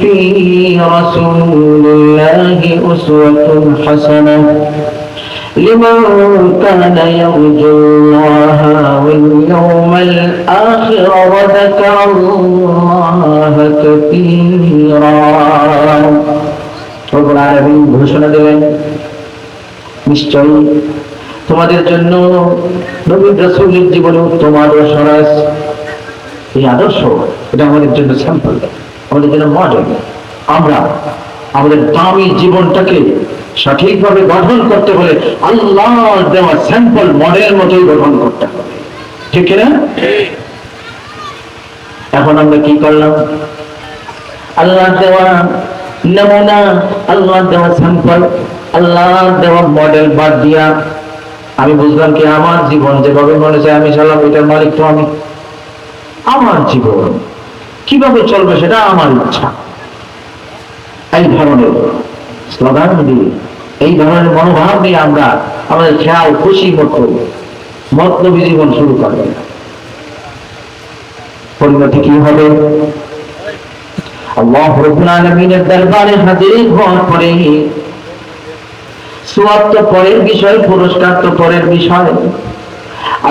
في رسول الله أسوة حسنة لمن كان يرجو الله واليوم الآخر وذكر الله كثيرا রব্বুল আলামিন ঘোষণা দিলেন নিশ্চয়ই তোমাদের জন্য নবী রাসূলের জীবনে উত্তম আদর্শ রয়েছে এই আদর্শ এটা আমাদের জন্য স্যাম্পল আমাদের জন্য মডেল আমরা আমাদের দামি জীবনটাকে সঠিকভাবে গঠন করতে হলে আল্লাহ দেওয়া স্যাম্পল মডেল মতোই গঠন করতে হবে। ঠিক না এখন আমরা কি করলাম? আল্লাহ দেওয়া নমুনা আল্লাহ দেওয়া স্যাম্পল আল্লাহ দেওয়া মডেল বাদ দিয়া আমি বুঝলাম কি আমার জীবন যেভাবে মনে চায় আমি চালাম এটার মালিক তো আমি। আমার জীবন। কীভাবে চলবে সেটা আমার ইচ্ছা। এই ধরনের স্লোগান দিয়ে, এই ধরনের মনোভাব নিয়ে আমরা আমাদের খেয়াল, খুশি মতো মতলবী জীবন শুরু করবে পরিণতি কি হবে? আল্লাহ রব্বুল আলামিনের দরবারে হাজির হওয়ার পরে সুয়াব তো পরের বিষয়, পুরস্কার তো পরের বিষয়।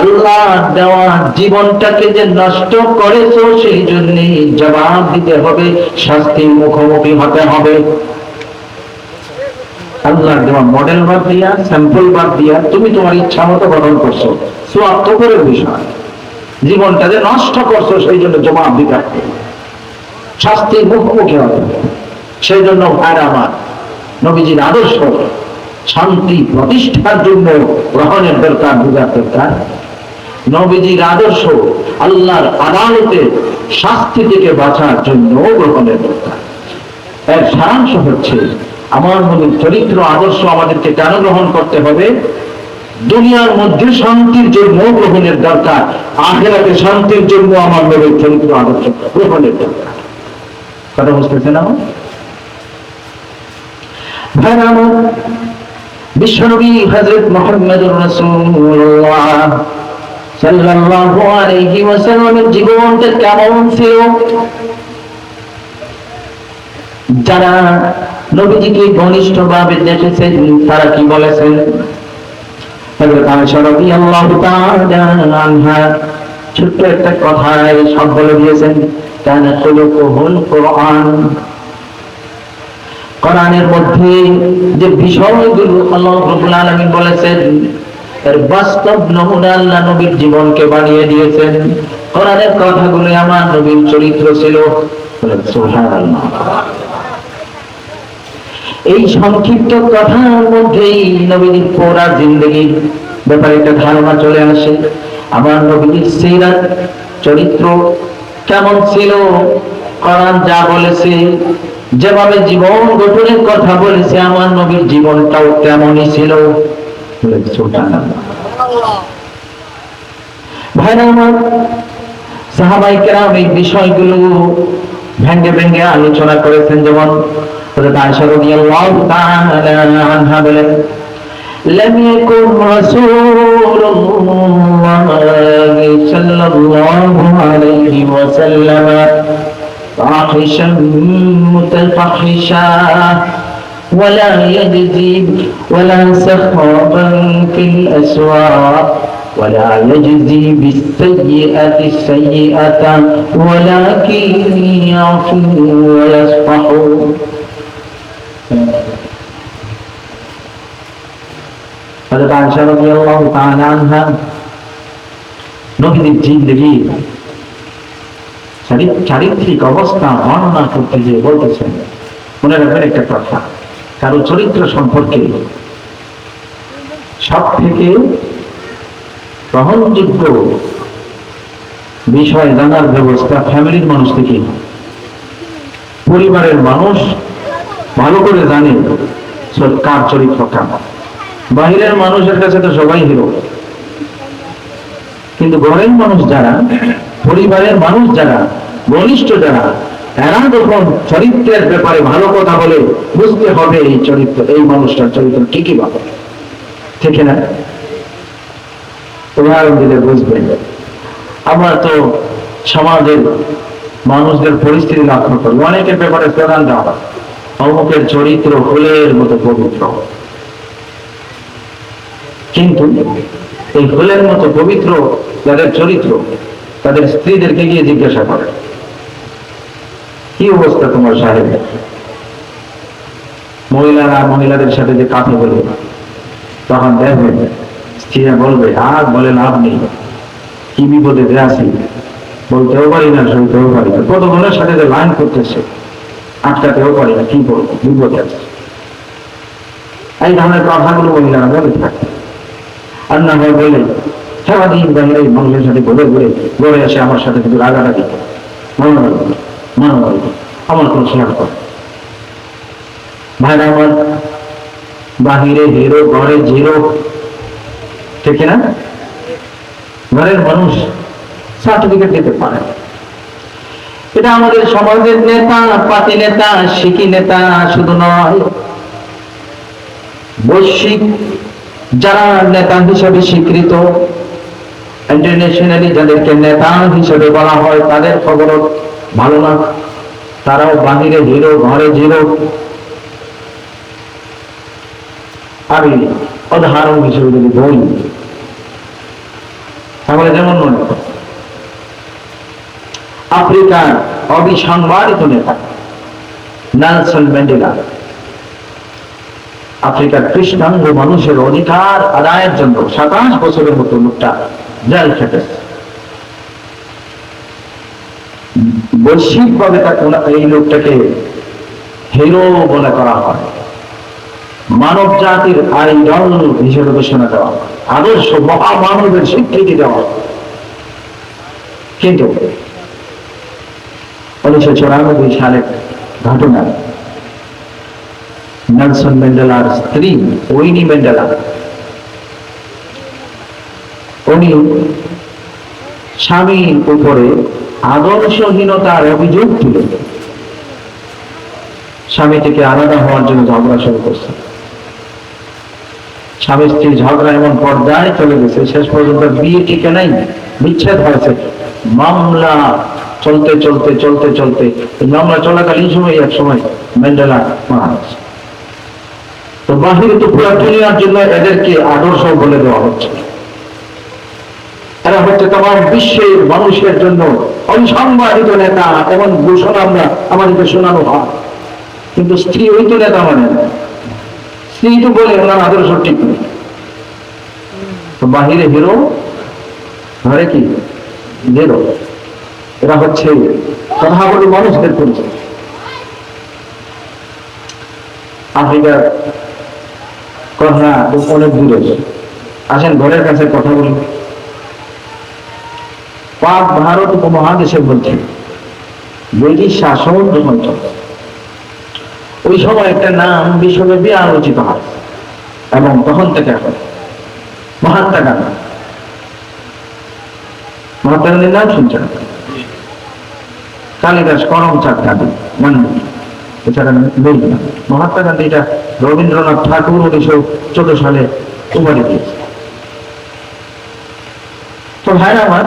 আল্লাহ দেওয়া জীবনটাকে যে নষ্ট করেছ, সেই জন্য জবাব দিতে হবে মুখোমুখি হতে হবে। আল্লাহ দেওয়া মডেল বাদ দিয়া স্যাম্পল বাদ দিয়া, তুমি তোমার ইচ্ছা মতো গঠন করছ। তো পরের বিষয়। জীবনটা যে নষ্ট করছ, সেই জন্য জবাব দিতে হবে। শাস্তির মুখোমুখি হবে। সেই জন্য ভাইরা আমার, নবীজির আদর্শ শান্তি প্রতিষ্ঠার জন্য গ্রহণের দরকার, বোঝার দরকার। নবীজির আদর্শ আল্লাহর আদালতে শাস্তি থেকে বাঁচার জন্য গ্রহণের দরকার। এর সারাংশ হচ্ছে, আমার মনে চরিত্র আদর্শ আমাদেরকে কেন গ্রহণ করতে হবে? দুনিয়ার মধ্যে শান্তির জন্য গ্রহণের দরকার, আখেরাতে শান্তির জন্য আমার নবীর চরিত্র আদর্শ গ্রহণের দরকার। কথা বুঝতেছেন আমার? আমার বিশ্বনবী হযরত রাসূলুল্লাহ সাল্লাল্লাহু আলাইহি ওয়াসাল্লামের জীবনটা কেমন ছিল? যারা নবীজিকে ঘনিষ্ঠভাবে দেখেছেন, তারা কি বলেছেন? হযরত আয়েশা রাদিয়াল্লাহু তাআলা আনহা ছোট্ট একটা কথায় সব বলে দিয়েছেন কানা খুলুকুহুল কোরআন। কোরআনের মধ্যে যে বিষয়গুলো আল্লাহ রাব্বুল আলামিন বলেছেন, এর বাস্তব নমুনা আল্লাহ নবীর জীবনকে বানিয়ে দিয়েছেন। কোরআনের কথাগুলো আমার নবীর চরিত্র ছিল। এই সংক্ষিপ্ত কথার মধ্যেই নবীর পুরা জিন্দগির ব্যাপারে একটা ধারণা চলে আসে। আমার নবীর সিরাত, চরিত্র কেমন ছিল? কোরআন যা বলেছে যেভাবে জীবন গঠনের কথা বলেছে আমার নবীর জীবনটাও তেমনই ছিল ভাইরা আমার সাহাবাই কেরাম এই বিষয়গুলো ভেঙ্গে ভেঙ্গে আলোচনা করেছেন যেমন হযরত আয়েশা রাদিয়াল্লাহু তাআলা আনহা বলেন لم يكن رسول الله صلى الله عليه وسلم فاحشا متفحشا ولا يجزي ولا سخابا في الأسواق. ولا يجزي بالسيئة السيئة. ولكن يعفو ويصفح. قالت عائشة رضي الله تعالى عنها. نكذب جيل চারিত্রিক অবস্থা বর্ণনা করতে গিয়ে বলতেছেন, মনে রাখবেন একটা কথা, কারও চরিত্র সম্পর্কে সব থেকে গ্রহণযোগ্য বিষয় জানার ব্যবস্থা ফ্যামিলির মানুষ থেকে পরিবারের মানুষ ভালো করে জানে কার চরিত্র কেমন বাহিরের মানুষের কাছে তো সবাই হিরো। কিন্তু ঘরের মানুষ যারা পরিবারের মানুষ যারা, ঘনিষ্ঠ যারা এরা যখন চরিত্রের ব্যাপারে ভালো কথা বলে, বুঝতে হবে এই চরিত্র, এই মানুষটার চরিত্র কি কি ভাবে ঠিক না? উদাহরণ দিলে বুঝবেন। আমরা তো সমাজের মানুষদের পরিস্থিতি লক্ষ্য করি। অনেকের ব্যাপারে স্লোগান দেওয়া অমুকের চরিত্র ফুলের মতো পবিত্র। কিন্তু এই ফুলের মতো পবিত্র যাদের চরিত্র তাদের স্ত্রীদেরকে গিয়ে জিজ্ঞাসা করে, কি অবস্থা তোমার সাহেব? মহিলারা মহিলাদের সাথে যে কথা বলবে তখন দেখবেন স্ত্রীরা বলবে, আর বলে লাভ নেই। কি বিপদে যে আছি, বলতেও পারি না, শুনতেও পারি না। কত বোনের সাথে যে লাইন করতেছে, আটকাতেও পারি না, কি করব বিপদে আছে। এই ধরনের কথাগুলো মহিলারা বলে থাকে। আর না হয় বলে সারাদিন এই মানুষের সাথে ঘুরে ঘুরে ঘুরে এসে আমার সাথে কিন্তু রাগারাগি করে। মনোনয়ন মনোনয়ন আমার কোনো শেয়ার করে ভাইরা আমার, বাহিরে হিরো ঘরে জিরো ঠিক না ঘরের মানুষ সার্টিফিকেট দিতে পারে এটা আমাদের সমাজের নেতা পাতি নেতা শিকি নেতা শুধু নয়। বৈশ্বিক যারা নেতা হিসেবে স্বীকৃত ইন্টারন্যাশনালি যাদেরকে নেতা হিসেবে বলা হয়, তাদের খবরও ভালো না। তারাও বাহিরে হিরো, ঘরে জিরো। আমি উদাহরণ হিসেবে যদি বলি, তাহলে যেমন মনে আফ্রিকার অবিসংবাদিত নেতা নেলসন ম্যান্ডেলা, আফ্রিকার কৃষ্ণাঙ্গ মানুষের অধিকার আদায়ের জন্য সাতাশ বছরের মতো লোকটা জেল খেটেছে বৈশ্বিকভাবে এই লোকটাকে হিরো বলে করা হয় মানব জাতির আইডল হিসেবে ঘোষণা দেওয়া। আদর্শ মহামানবের স্বীকৃতি দেওয়া। কিন্তু উনিশশো চুরানব্বই সালের ঘটনা নেলসন ম্যান্ডেলার স্ত্রী ওইনি ম্যান্ডেলা উনি স্বামীর উপরে আদর্শহীনতার অভিযোগ তুলে স্বামী থেকে আলাদা হওয়ার জন্য ঝগড়া শুরু করছে। স্বামী স্ত্রী ঝগড়া এমন পর্যায়ে চলে গেছে, শেষ পর্যন্ত বিয়ে টিকে নাই, বিচ্ছেদ হয়েছে। মামলা চলতে চলতে চলতে চলতে মামলা চলাকালীন সময় এক সময় ম্যান্ডেলা মারা তো বাহিরে তো পুরা দুনিয়ার জন্য এদেরকে আদর্শ বলে দেওয়া হচ্ছে। এরা হচ্ছে তোমার বিশ্বের মানুষের জন্য অনসংবাদিত নেতা, এমন ঘোষণা আমরা আমাদেরকে শোনানো হয়। কিন্তু স্ত্রী ওই তো নেতা মানে স্ত্রী তো বলে ওনার আদর্শ ঠিক নেই। বাহিরে হিরো, ঘরে কি? হিরো। এরা হচ্ছে কথা বলে মানুষদের পরিচয়। আফ্রিকার কথা অনেক দূরে। আসেন ঘরের কাছে কথা বলি পাক ভারত উপমহাদেশের মধ্যে। ব্রিটিশ শাসন যখন ওই সময় একটা নাম বিশ্বব্যাপী আলোচিত হয়। এবং তখন থেকে এখন মহাত্মা গান্ধী। মহাত্মা গান্ধীর নাম শুনছেন? কালিদাস করমচাঁদ গান্ধী গান্ধী এছাড়া নেই না মহাত্মা গান্ধী এটা রবীন্দ্রনাথ ঠাকুর উনিশশো চোদ্দ সালে উপাধি দিয়েছে তো ভাইরা আমার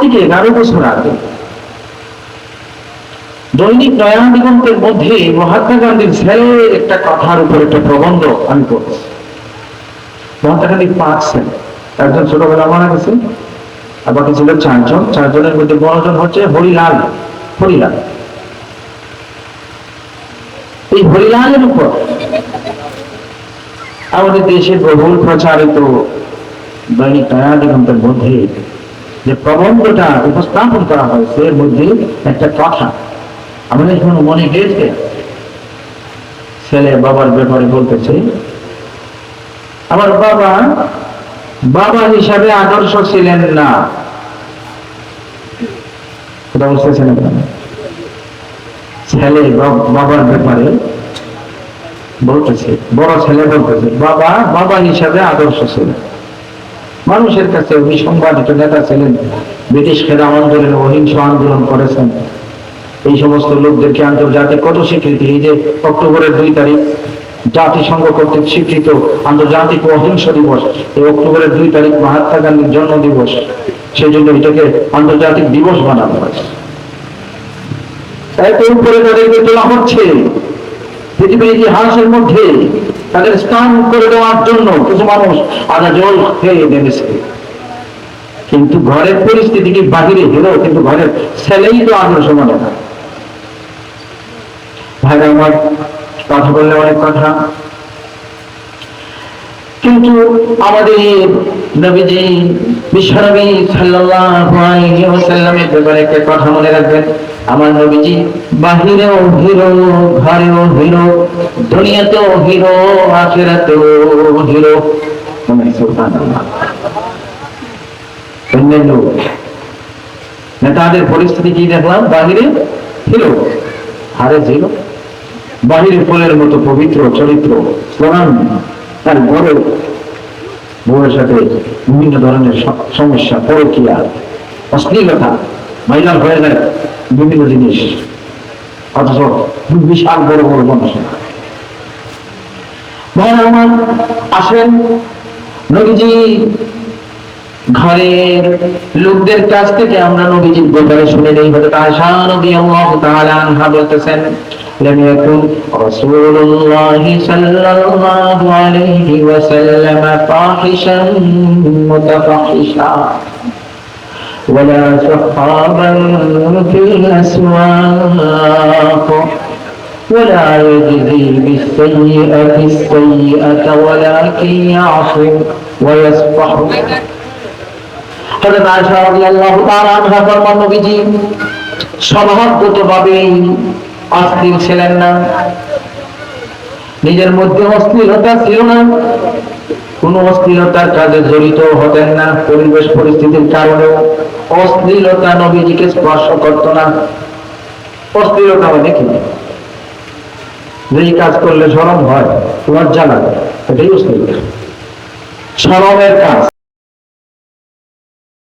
থেকে এগারো বছর আগে দৈনিক নয়া দিগন্তের মধ্যে মহাত্মা গান্ধীর ছেলে একটা কথার উপর একটা প্রবন্ধ আমি পড়ছি। মহাত্মা গান্ধীর পাঁচ ছেলে একজন ছোটবেলা মারা গেছে আর বাকি ছিল চারজন। চারজনের মধ্যে বড়জন হচ্ছে হরিলাল। হরিলাল। এই হরিলালের উপর আমাদের দেশে বহুল প্রচারিত দৈনিক নয়া দিগন্তের মধ্যে যে প্রবন্ধটা উপস্থাপন করা হয়েছে, এর মধ্যে একটা কথা। আমাদের এখন মনে গিয়েছে ছেলে বাবার ব্যাপারে বলতেছে। আমার বাবা বাবা হিসাবে আদর্শ ছিলেন না। ছেলে বাবার ব্যাপারে বলতেছে, বড় ছেলে বলতেছে, বাবা বাবা হিসাবে আদর্শ ছিলেন। মানুষের কাছে বিসংবাদিত নেতা ছিলেন, ব্রিটিশ খেলা আন্দোলনে অহিংস আন্দোলন করেছেন। এই সমস্ত লোকদেরকে আন্তর্জাতিক কত স্বীকৃতি? এই যে অক্টোবরের দুই তারিখ, জাতিসংঘ কর্তৃক স্বীকৃত আন্তর্জাতিক অহিংস দিবস, এই অক্টোবরের দুই তারিখ মহাত্মা গান্ধীর জন্ম দিবস। সেই জন্য এটাকে আন্তর্জাতিক দিবস বানানো হয়েছে। এত উপরে তাদেরকে তোলা হচ্ছে, পৃথিবীর ইতিহাসের মধ্যে তাদের স্নান করে দেওয়ার জন্য কিছু মানুষ আধা জল খেয়ে নেমেছে। কিন্তু ঘরের পরিস্থিতি কি বাহিরে হলো কিন্তু ঘরের ছেলেই তো আগ্রহ মানে না ভাইরা আমার, কথা বললে অনেক কথা। কিন্তু আমাদের নবীজি, বিশ্বনবী সাল্লাল্লাহু ব্যাপারে একটা কথা মনে রাখবেন। আমার নবীজি, বাহিরেও হিরো, ঘরেও হিরো, দুনিয়াতেও হিরো, আখিরাতেও হিরো। মানে অন্যান্য নেতাদের পরিস্থিতি কি দেখলাম? বাহিরে হিরো, হারে ছিল বাহিরে ফুলের মতো পবিত্র, চরিত্র স্লোগান তার ঘরে বউয়ের সাথে বিভিন্ন ধরনের সমস্যা, পরকিয়া, অশ্লীলতা মহিলার হয়ে যায়। বিভিন্ন জিনিস অথচ বিশাল বড় বড় মানুষের আমার আসেন নবীজি ঘরের লোকদের কাছ থেকে আমরা নবীজির ব্যাপারে শুনে নেই হয়তো আয়সা নবী আল্লাহ তাআলা আনহা বলতেছেন لم يكن رسول الله صلى الله عليه وسلم فاحشا متفحشا ولا سخابا في الأسواق ولا يجزي بالسيئة السيئة ولكن يعفو ويصفح হযরত আয়েশা রাদিয়াল্লাহু তাআলা আনহা ফরমান নবীজি স্বভাবগতভাবেই অস্থির ছিলেন না নিজের মধ্যে অস্থিরতা ছিল না কোন অশ্লীলতার কাজে জড়িত হতেন না। পরিবেশ পরিস্থিতির কারণেও অশ্লীলতা নবীজিকে স্পর্শ করত না। অশ্লীলতা মানে কি? যেই কাজ করলে সরম হয়, লজ্জা লাগে, এটাই অশ্লীলতা। সরমের কাজ।